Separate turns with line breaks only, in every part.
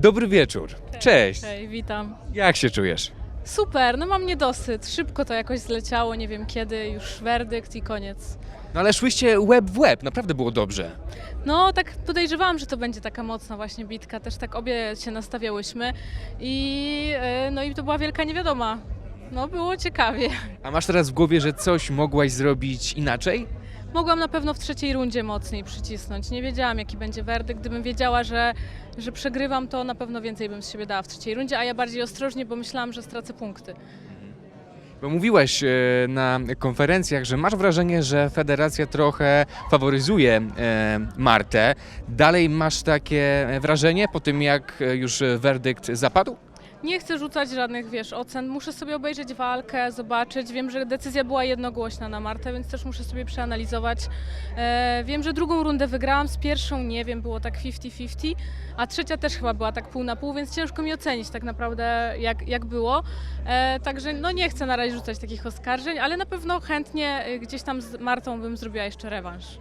Dobry wieczór. Cześć.
Hej, witam.
Jak się czujesz?
Super, no mam niedosyt. Szybko to jakoś zleciało, nie wiem kiedy, już werdykt i koniec.
No ale szłyście łeb w łeb, naprawdę było dobrze.
No, tak podejrzewałam, że to będzie taka mocna właśnie bitka. Też tak obie się nastawiałyśmy i e, no i to była wielka niewiadoma. No, było ciekawie.
A masz teraz w głowie, że coś mogłaś zrobić inaczej?
Mogłam na pewno w trzeciej rundzie mocniej przycisnąć. Nie wiedziałam, jaki będzie werdykt. Gdybym wiedziała, że, że przegrywam, to na pewno więcej bym z siebie dała w trzeciej rundzie, a ja bardziej ostrożnie, bo myślałam, że stracę punkty.
Bo mówiłaś e, na konferencjach, że masz wrażenie, że federacja trochę faworyzuje e, Martę. Dalej masz takie wrażenie po tym, jak e, już werdykt zapadł?
Nie chcę rzucać żadnych, wiesz, ocen. Muszę sobie obejrzeć walkę, zobaczyć. Wiem, że decyzja była jednogłośna na Martę, więc też muszę sobie przeanalizować. E, wiem, że drugą rundę wygrałam, z pierwszą nie wiem, było tak 50-50, a trzecia też chyba była tak pół na pół, więc ciężko mi ocenić tak naprawdę, jak, jak było. E, także no nie chcę na razie rzucać takich oskarżeń, ale na pewno chętnie y, gdzieś tam z Martą bym zrobiła jeszcze rewanż.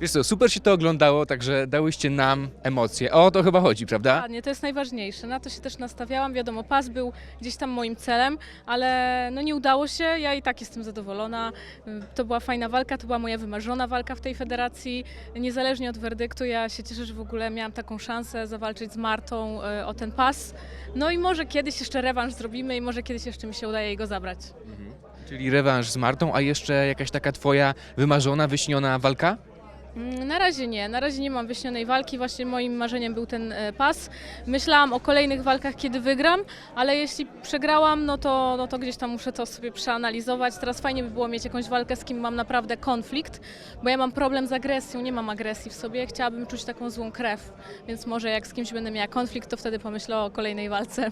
Wiesz co, super się to oglądało, także dałyście nam emocje. O to chyba chodzi, prawda?
Dokładnie, to jest najważniejsze. Na to się też nastawiałam. Wiadomo, pas był gdzieś tam moim celem, ale no nie udało się. Ja i tak jestem zadowolona. To była fajna walka, to była moja wymarzona walka w tej federacji. Niezależnie od werdyktu, ja się cieszę, że w ogóle miałam taką szansę zawalczyć z Martą e, o ten pas. No i może kiedyś jeszcze rewanż zrobimy i może kiedyś jeszcze mi się udaje jego zabrać.
Czyli rewanż z Martą, a jeszcze jakaś taka twoja wymarzona, wyśniona walka?
Mm, Na razie nie, na razie nie mam wyśnionej walki. Właśnie moim marzeniem był ten e, pas. Myślałam o kolejnych walkach, kiedy wygram, ale jeśli przegrałam, no to, no to gdzieś tam muszę to sobie przeanalizować. Teraz fajnie by było mieć jakąś walkę, z kim mam naprawdę konflikt, bo ja mam problem z agresją, nie mam agresji w sobie. Chciałabym czuć taką złą krew, więc może jak z kimś będę miała konflikt, to wtedy pomyślę o kolejnej walce.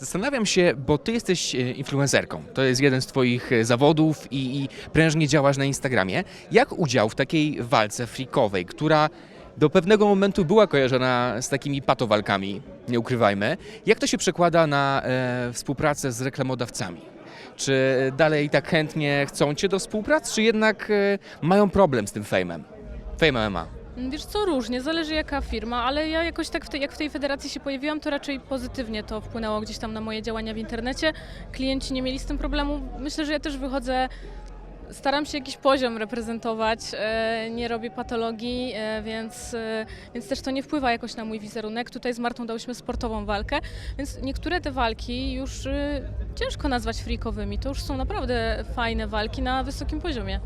Zastanawiam się, bo ty jesteś e, influencerką. To jest jeden z twoich e, zawodów i, i prężnie działasz na Instagramie. Jak udział w takiej walce freakowej, która do pewnego momentu była kojarzona z takimi patowalkami, nie ukrywajmy, jak to się przekłada na e, współpracę z reklamodawcami? Czy dalej tak chętnie chcą cię do współpracy, czy jednak e, mają problem z tym fejmem? Fame MMA.
Wiesz co, różnie, zależy jaka firma, ale ja jakoś tak, w tej, jak w tej federacji się pojawiłam, to raczej pozytywnie to wpłynęło gdzieś tam na moje działania w internecie. Klienci nie mieli z tym problemu. Myślę, że ja też wychodzę, staram się jakiś poziom reprezentować, e, nie robię patologii, e, więc, e, więc też to nie wpływa jakoś na mój wizerunek. Tutaj z Martą dałyśmy sportową walkę, więc niektóre te walki już ciężko nazwać freakowymi. To już są naprawdę fajne walki na wysokim poziomie.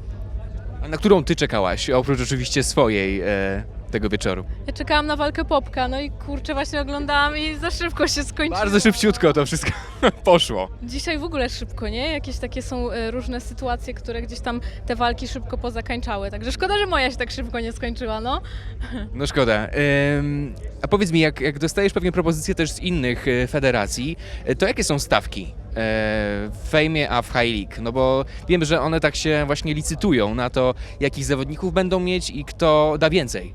A na którą ty czekałaś, oprócz oczywiście swojej e, tego wieczoru?
Ja czekałam na walkę Popka, no i kurczę właśnie oglądałam i za szybko się skończyło.
Bardzo szybciutko to wszystko poszło.
Dzisiaj w ogóle szybko, nie? Jakieś takie są e, różne sytuacje, które gdzieś tam te walki szybko pozakańczały. Także szkoda, że moja się tak szybko nie skończyła, no.
No szkoda. Ym, a powiedz mi, jak, jak dostajesz pewnie propozycje też z innych e, federacji, e, to jakie są stawki w fejmie, a w High League? No bo wiem, że one tak się właśnie licytują na to, jakich zawodników będą mieć i kto da więcej.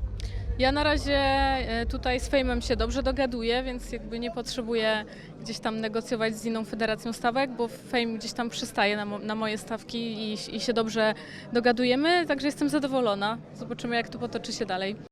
Ja na razie e, tutaj z Fejmem się dobrze dogaduję, więc jakby nie potrzebuję gdzieś tam negocjować z inną federacją stawek, bo Fame gdzieś tam przystaje na, mo- na moje stawki i, i się dobrze dogadujemy, także jestem zadowolona. Zobaczymy, jak to potoczy się dalej.